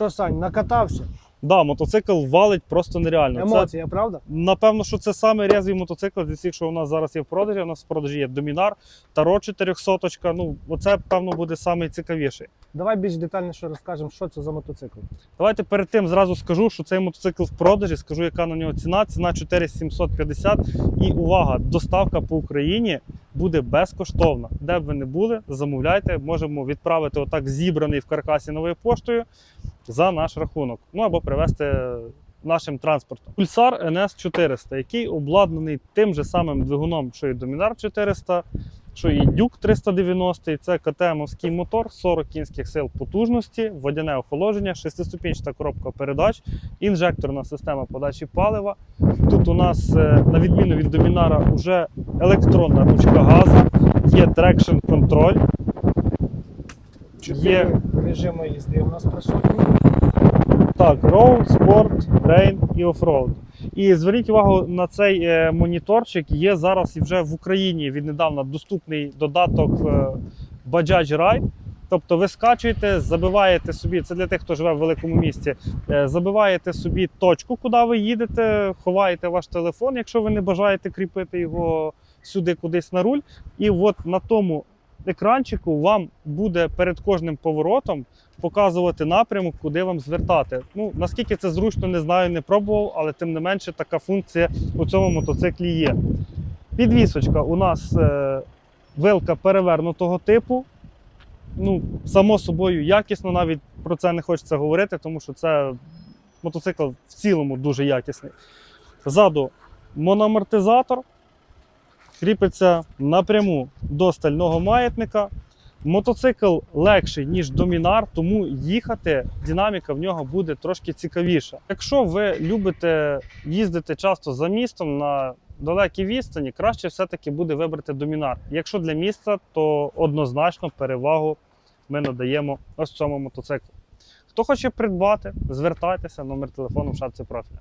Що, Сань, накатався? Да, мотоцикл валить просто нереально. Це, Емоція, правда? напевно, що це саме рязвий мотоцикл зі всіх, що у нас зараз є в продажі. У нас в продажі є Домінар, Таро 400. Ну, оце, певно, буде найцікавіший. Давай більш детальніше розкажемо, що це за мотоцикл. Давайте перед тим зразу скажу, що цей мотоцикл в продажі, скажу, яка на нього ціна. Ціна 4750. І увага, доставка по Україні буде безкоштовна. Де б ви не були, замовляйте, можемо відправити отак зібраний в каркасі новою поштою за наш рахунок. Ну або привезти нашим транспортом. Пульсар NS 400, який обладнаний тим же самим двигуном, що і Домінар 400, що і Дюк 390. Це КТМовський мотор, 40 кінських сил потужності, водяне охолодження, шестиступінчата коробка передач, інжекторна система подачі палива. Тут у нас, е, на відміну від Домінара, вже електронна ручка газу, є трекшн контроль. Чотири режими їзди у нас присутні. Так, Road, Sport, Rain і Offroad. І зверніть увагу на цей е, моніторчик. Є зараз і вже в Україні віднедавна доступний додаток е, Bajaj Ride. Тобто ви скачуєте, забиваєте собі, це для тих, хто живе в великому місті, е, забиваєте собі точку, куди ви їдете, ховаєте ваш телефон, якщо ви не бажаєте кріпити його сюди кудись на руль. І от на тому екранчику вам буде перед кожним поворотом показувати напрямок, куди вам звертати. Ну наскільки це зручно, не знаю, не пробував, але тим не менше така функція у цьому мотоциклі є. Підвісочка у нас е, вилка перевернутого типу. Ну, само собою, якісно, навіть про це не хочеться говорити, тому що це мотоцикл в цілому дуже якісний. Ззаду мономортизатор кріпиться напряму до стального маятника. Мотоцикл легший, ніж домінар, тому їхати динаміка в нього буде трошки цікавіша. Якщо ви любите їздити часто за містом на далекій відстані, краще все-таки буде вибрати домінар. Якщо для міста, то однозначно перевагу ми надаємо ось цьому мотоциклу. Хто хоче придбати, звертайтеся, номер телефону в шапці профіля.